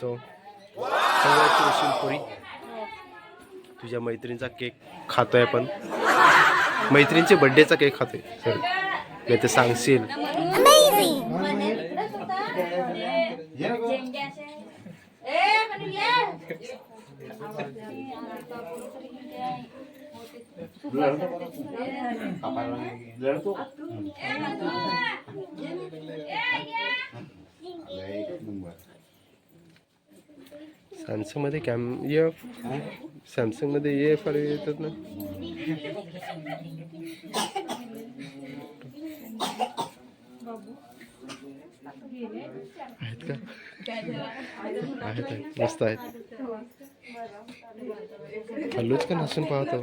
So पुरी. तुझ्या मैत्रिणीचा cake खातोय आपण. मैत्रिणीच्या बर्थडेचा केक खातोय. सर नाही ते सांगशील सॅमसंगमध्ये कॅम एफ सॅमसंगमध्ये ए एफ आर येतात ना आहेत का? आहेत. मस्त आहेत. हल्लूच का नसून पाहतो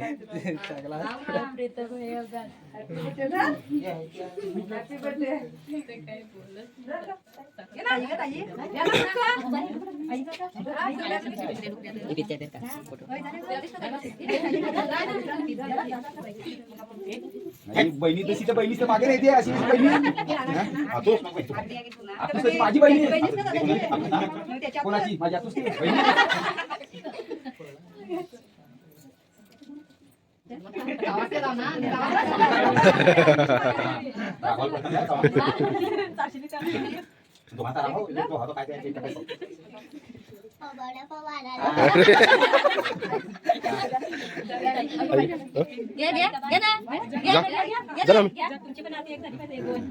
बहिणी तशी तर बहिणीच मागे राहते अशी बहिणी माझी बहिणी कोणाची माझी आतोस बहिणी घ्या घ्या घ्या ना घ्या घ्या घ्या तुमची पण आता एक झाली पाहिजे दोन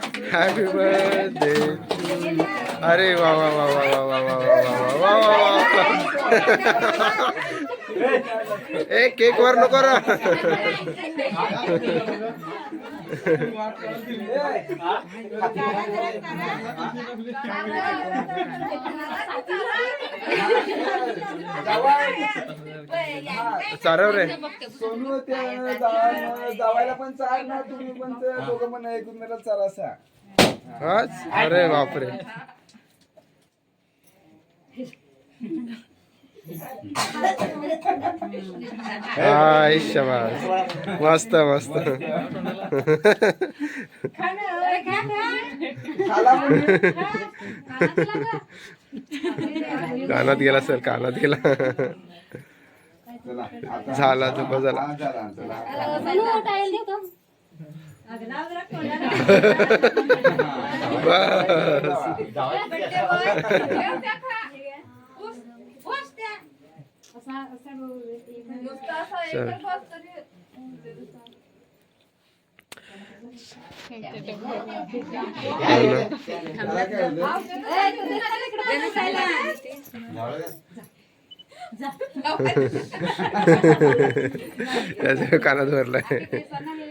happy birthday अरे वा वा वा वा वा वा वा वा वा वा वा वा ए केक वर नको रा चारव रे सोनू ते जा- जावायला पण चार ना तुम्ही पण ते दोघं पण एकमेकाला चार असा हाच अरे बापरे. हाय शबास. मस्त मस्त. कानात गेला सर कानात गेला. झाला, झोपा झाला. कानात भरलाय.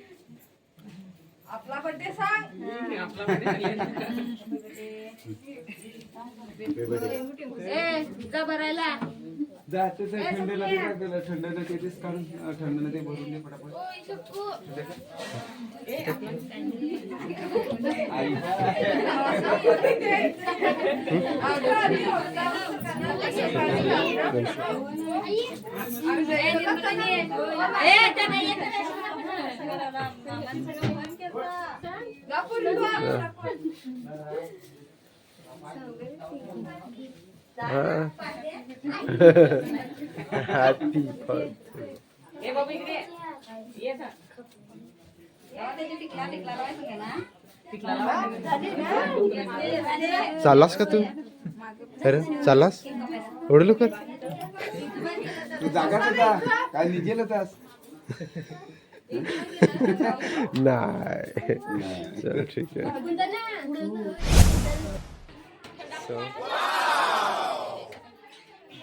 आपला बर्थडे सांग. ए जा भरायला. जाते ते थंडीला ते काय केलं थंडीला ते तेच काढून अं, थंडीला ते भरून दे पटापट. ओय शकू आई. ए त्यांना येत. हॅपी बर्थडे चाललास का तू? अरे चाललास? एवढं लवकर? तू जागा होता काय निघेल तास नाही चल ठीक आहे सो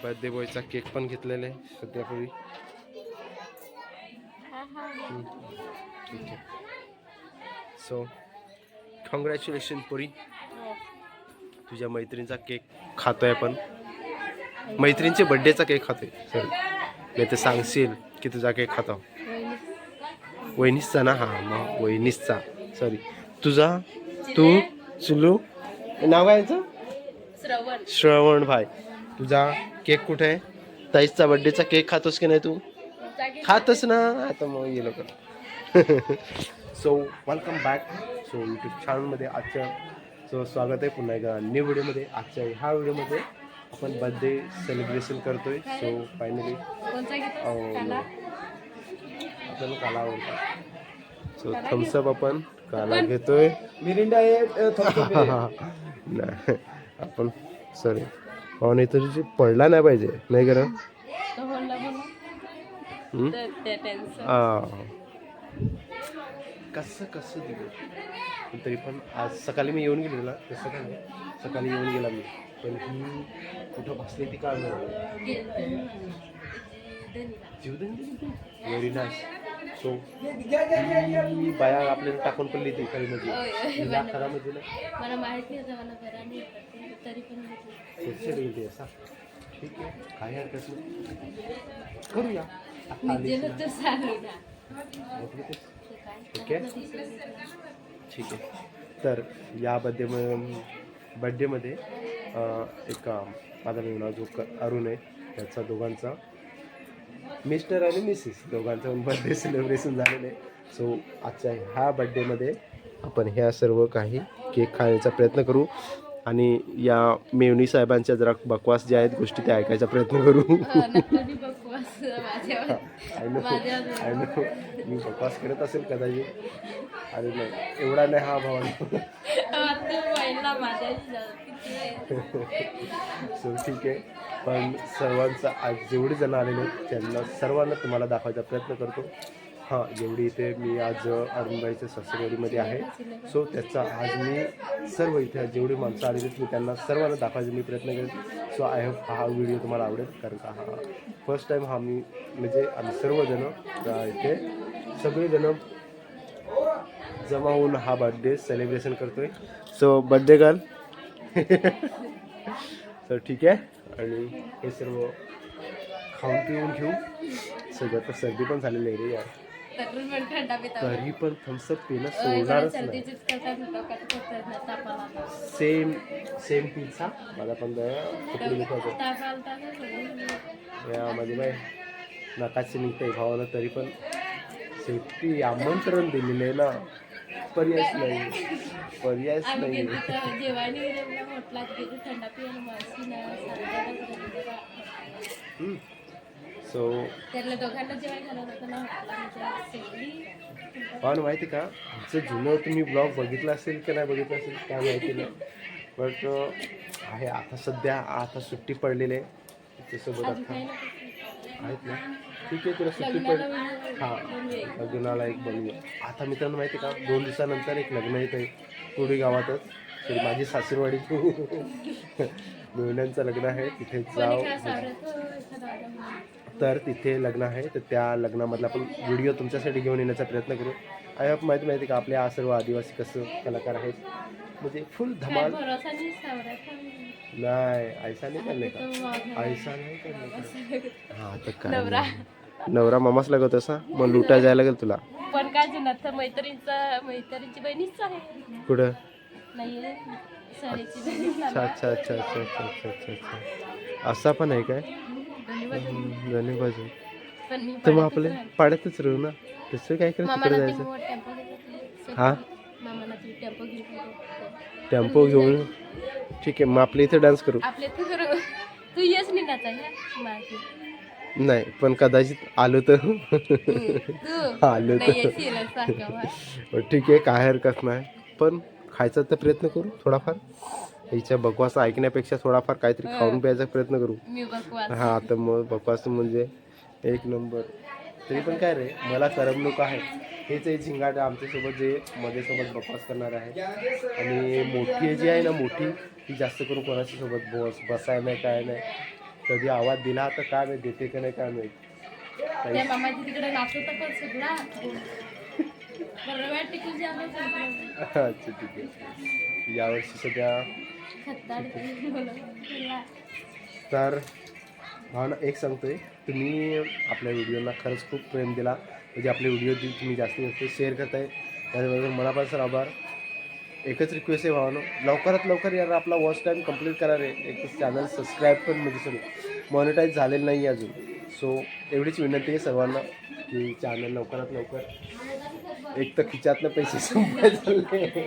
बर्थडे बॉयचा केक पण घेतलेला आहे सध्यापूर्वी. हम्म, ठीक आहे. So congratulations Puri. तुझ्या मैत्रिणीचा केक खातोय आपण. मैत्रिणीचे बर्थडेचा केक खातोय. सॉरी नाही तर सांगशील की तुझा केक खातो. वहिनीसचा ना? हा मग वहिनीसचा सॉरी तुझा? तू? चुलू? नाव काय याचं? श्रवण. श्रवण भाई. तुझा केक कुठे आहे? ताईचा बर्थडेचा केक खातोस की नाही तू? खातच ना. आता मग ये लवकर. So welcome back so YouTube चॅनलमध्ये आजच्या सो स्वागत आहे. पुन्हा एकदा न्यू व्हिडिओमध्ये आजच्या ह्या व्हिडिओमध्ये आपण बर्थडे सेलिब्रेशन करतोय. सो फायनली आपल्याला काला आवडतो. सो थम्सअप आपण. काला घेतोय. मिरिंडा आहे. नाही आपण सॉरी पाहुणे तरी पडला नाही पाहिजे. नाही करा. कसं कसं दिलं? तरी पण आज सकाळी मी येऊन गेलेला तसं काय नाही. सकाळी येऊन गेला मी. पण ही कुठं बसली ती काळ व्हेरी नाईस. सो ही बाया आपल्याला टाकून पडली ती खरीमध्ये तिला खरामध्ये ना मला माहीत होतं मला घराने तरी पण गेली असा ठीक आहे काही हरकत नाही. करूया. काय ठीक आहे? ठीक आहे. तर या बड्डे बड्डेमध्ये एक माझा मेवणा जो क अरुण आहे त्याचा दोघांचा मिस्टर आणि मिसेस दोघांचा पण बड्डे सेलिब्रेशन झालेलं आहे. सो आजच्या ह्या बड्डेमध्ये आपण ह्या सर्व काही केक खाण्याचा प्रयत्न करू आणि या मेवणी साहेबांच्या जरा बकवास ज्या आहेत गोष्टी त्या ऐकायचा प्रयत्न करू. आय नो आय नो मी बकवास करत असेल कदाचित. अरे नाही एवढा नाही हा किती सो ठीक आहे. पण सर्वांचा आज जेवढे जण आलेले आहेत त्यांना सर्वांना तुम्हाला दाखवायचा प्रयत्न करतो. हां जेवढी इथे मी आज अरुणबाईच्या सासरवाडीमध्ये आहे. सो त्याचा आज मी सर्व इथे जेवढी माणसं आलेली आहेत मी त्यांना सर्वांना दाखवायचा मी प्रयत्न करेन. सो आय होप हा व्हिडिओ तुम्हाला आवडेल कारण का हा फर्स्ट टाईम हा मी म्हणजे आम्ही सर्वजण इथे सगळेजण जमा होऊन हा बर्थडे सेलिब्रेशन करतोय. सो बर्थडे गर्ल सर ठीक आहे? आणि हे सर्व खाऊन पिऊन घेऊ. सगळं तर सर्दी पण झालेली आहे रे यार. तरी पण थम्सअप पिणं सोडणारच नाही. सेम सेम पिझ्झा माझा पण कुठे दुखत ताप आलता ना सर्दी. या माझी बाय नकाशी निघते भावानं तरी पण. सेफ्टी आमंत्रण दिलेलं आहे ना. पर्यायच नाही. पर्यायच नाही सो पण माहिती का? आमचं जुनं तुम्ही ब्लॉग बघितला असेल की नाही बघितलं असेल काय माहिती नाही. बट आहे आता सध्या आता सुट्टी पडलेली आहे. त्याच्यासोबत आता आहेत ना. ठीक आहे तुला सुट्टी पड हां. लग्नाला एक बनवूया आता मित्रांनो माहिती का? दोन दिवसानंतर एक लग्न येत आहे. कुडी गावातच. तरी माझी सासूरवाडी. मेवण्यांचं लग्न आहे. तिथे सावरत हो. तर तिथे लग्न आहे. तर त्या लग्नामधला आपण व्हिडिओ तुमच्यासाठी घेऊन येण्याचा प्रयत्न करू. आय होप माहिती माहिती का? आपले हा सर्व आदिवासी कसं कलाकार आहेत. म्हणजे फुल धमाल. नाही थांब. नाही ऐसा नाही करणे का. ऐसा नाही करणे का? हा तर काय? नवरा. मामाच लागत असा मग लुटा जायला लागेल तुला. पण काय जुनात तर मैत्रिणीचा मैत्रिणीची बहिणीच आहे. कुठं? अच्छा अच्छा अच्छा अच्छा अच्छा अच्छा अच्छा अच्छा. असा पण आहे काय? हम्म, दोन्ही बाजू पण मी तर मग पाण्यातच आपले राहते. पाड्यातच राहू ना. दुसरं काय करत तिकडे ते जायचं? मोठा टेम्पो हा? मामाला ते टेम्पो घेऊन टेम्पो घेऊन ठीक आहे मग आपल्या इथे डान्स करू. आपले तू तू येस नाही माझी नाही पण कदाचित आलो तर. आलो नाही तर. पण ठीक आहे काय हरकत नाही. पण खायचा तर प्रयत्न करू थोडाफार. हिच्या बकवास ऐकण्यापेक्षा थोडाफार काहीतरी खाऊन प्यायचा प्रयत्न करू. हा तर मग बकवास म्हणजे एक नंबर. तरी पण काय रे मला करमणूक आहे. हेच आहे झिंगाट आमच्यासोबत जे मध्ये सोबत बकवास करणार आहे. आणि मोठी जी आहे ना मोठी ती जास्त करून कोणाच्या सोबत बस बसाय नाही काय नाही. कधी आवाज दिला तर काय माहीत देते का नाही काय माहीत. तिकडे नाचत पण सगळा अच्छा ठीक आहे यावर्षी सध्या तर हा ना एक सांगतोय तुम्ही आपल्या व्हिडिओला खरंच खूप प्रेम दिला. म्हणजे आपले व्हिडिओ तुम्ही जास्तीत जास्त शेअर करताय त्याच्याबद्दल मनापासून आभार एकच रिक्वेस्ट आहे भावानो. लवकरात लवकर यार आपला वॉच टाईम कंप्लीट करा रे. एक चॅनल सबस्क्राईब पण म्हणजे सॉरी मॉनिटाईज झालेलं नाही आहे अजून. सो एवढीच विनंती आहे सर्वांना की चॅनल लवकरात लवकर एक तर खिच्यातनं पैसे संपाय झाले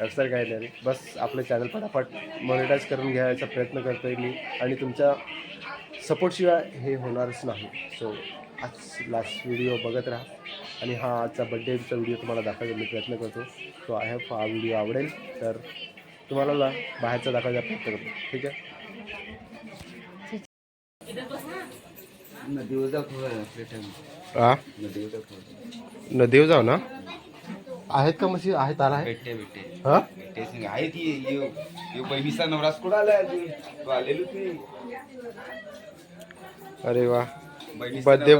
असं काय नाही बस आपलं चॅनल फटाफट मॉनिटाईज करून घ्यायचा प्रयत्न करतो आहे मी आणि तुमच्या सपोर्टशिवाय हे होणारच नाही. सो आज लास्ट व्हिडिओ बघत राहा. आणि हा आजचा बड्डेचा व्हिडिओ तुम्हाला दाखवायचा मी प्रयत्न करतो. सो आय हॅव हा व्हिडिओ आवडेल तर तुम्हाला बाहेरचा दाखवायचा प्रयत्न करतो. ठीक आहे? नदीवर जाऊ ना आहेत का म्हशी? आहेत आला आहे? भेटते भेटते. हा? भेटते सांग आहे ती यो यो बहिणीचा नवरास कुठं तो आलेलोच नाही अरे वा. बहिणीचा Birthday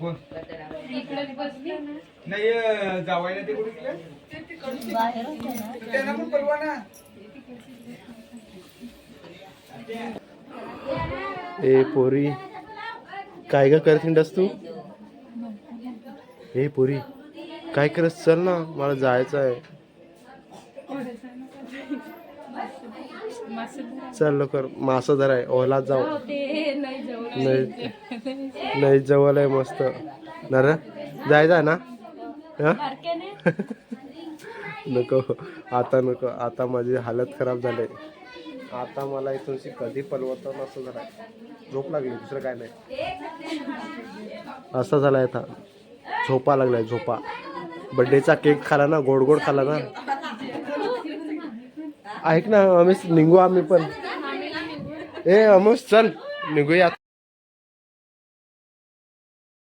कोण नाही जावायला ते कुठे गेलं? त्यांना पण परवा ना. ए पोरी. काय ग करत हिंडस तू? ए पोरी काय करत चल ना मला जायचं आहे. चल लवकर मासा धराय ओला जाऊ. नाही जाऊ नाही नाही जवळ आहे मस्त. नर जायचं आहे ना? हा? नको आता नको आता माझी हालत खराब झाली. आता मला इथूनशी कधी पलवत असं झालंय झोप लागली दुसरं काय नाही. असं झालंय आता. झोपा लागलाय झोपा. बड्डेचा केक खाला ना गोड गोड खाला ना. ऐक ना अमेश निघू आम्ही पण. ए अमोश चल निघूया